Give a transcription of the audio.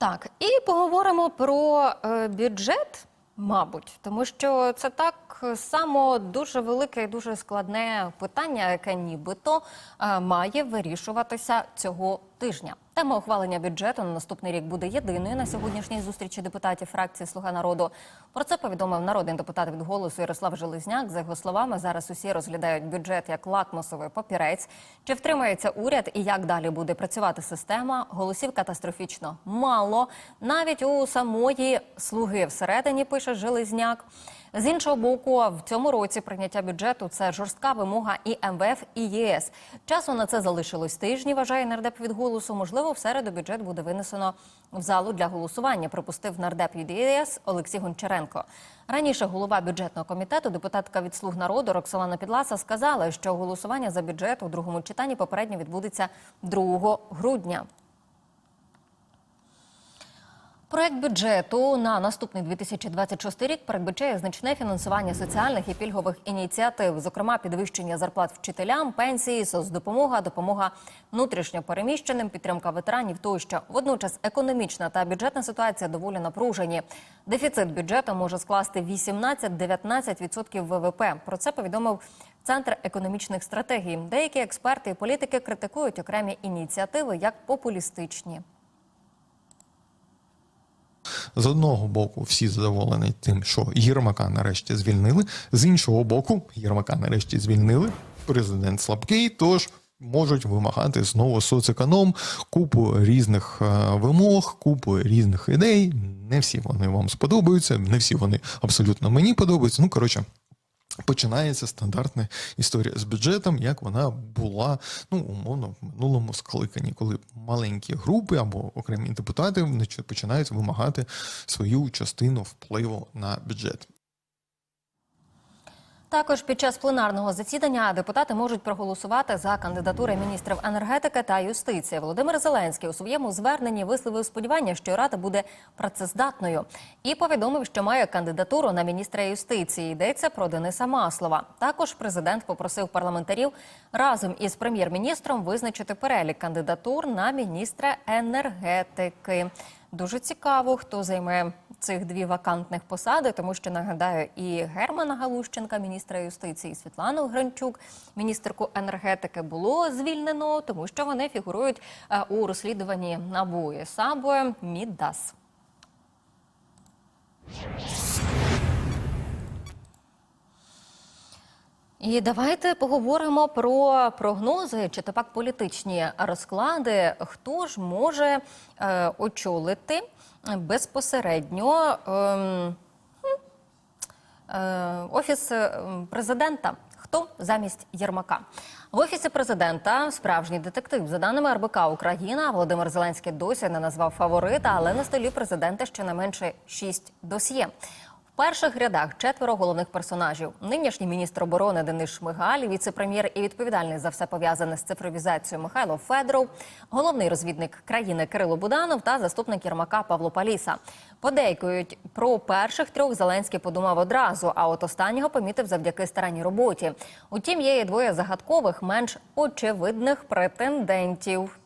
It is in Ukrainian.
Так, і поговоримо про е, бюджет, мабуть, тому що це так само дуже велике і дуже складне питання, яке нібито е, має вирішуватися цього тижня. Тема ухвалення бюджету на наступний рік буде єдиною на сьогоднішній зустрічі депутатів фракції Слуга народу. Про це повідомив народний депутат від голосу Ярослав Железняк. За його словами, зараз усі розглядають бюджет як лакмусовий папірець. Чи втримається уряд і як далі буде працювати система? Голосів катастрофічно мало. Навіть у самої слуги всередині пише Железняк. З іншого боку, в цьому році прийняття бюджету це жорстка вимога і МВФ, і ЄС. Часу на це залишилось тижні. Вважає нардеп від голосу. Можливо, в середу бюджет буде винесено в залу для голосування. Припустив нардеп від ЄС Олексій Гончаренко. Раніше голова бюджетного комітету, депутатка від слуг народу Роксолана Підласа сказала, що голосування за бюджет у другому читанні попередньо відбудеться 2 грудня. Проект бюджету на наступний 2026 рік передбачає значне фінансування соціальних і пільгових ініціатив, зокрема підвищення зарплат вчителям, пенсії, соцдопомога, допомога внутрішньо переміщеним, підтримка ветеранів тощо. Водночас економічна та бюджетна ситуація доволі напружені. Дефіцит бюджету може скласти 18-19% ВВП. Про це повідомив Центр економічних стратегій. Деякі експерти і політики критикують окремі ініціативи як популістичні. З одного боку, всі задоволені тим, що Єрмака нарешті звільнили. З іншого боку, Єрмака нарешті звільнили. Президент слабкий, тож можуть вимагати знову соцеконом, купу різних е, вимог, купу різних ідей. Не всі вони вам сподобаються, не всі вони абсолютно мені подобаються. Ну коротше. Починається стандартна історія з бюджетом, як вона була ну умовно в минулому скликанні, коли маленькі групи або окремі депутати починають вимагати свою частину впливу на бюджет. Також під час пленарного засідання депутати можуть проголосувати за кандидатури міністрів енергетики та юстиції. Володимир Зеленський у своєму зверненні висловив сподівання, що рада буде працездатною, і повідомив, що має кандидатуру на міністра юстиції. Йдеться про Дениса Маслова. Також президент попросив парламентарів разом із прем'єр-міністром визначити перелік кандидатур на міністра енергетики. Дуже цікаво, хто займе цих дві вакантних посади, тому що нагадаю, і Германа Галущенка, міністра юстиції, і Світлану Гранчук, міністерку енергетики, було звільнено, тому що вони фігурують е, у розслідуванні НАБУ і САБО Мідас. І давайте поговоримо про прогнози чи то пак політичні розклади. Хто ж може е, очолити безпосередньо ем, е, офіс е, президента? Хто замість Єрмака в офісі президента справжній детектив за даними РБК Україна Володимир Зеленський досі не назвав фаворита, але на столі президента щонайменше шість досьє. В перших рядах четверо головних персонажів: нинішній міністр оборони Денис Шмигаль, віце-прем'єр і відповідальний за все пов'язане з цифровізацією Михайло Федоров, головний розвідник країни Кирило Буданов та заступник Єрмака Павло Паліса. Подейкують про перших трьох Зеленський подумав одразу, а от останнього помітив завдяки старанній роботі. Утім, є і двоє загадкових, менш очевидних претендентів.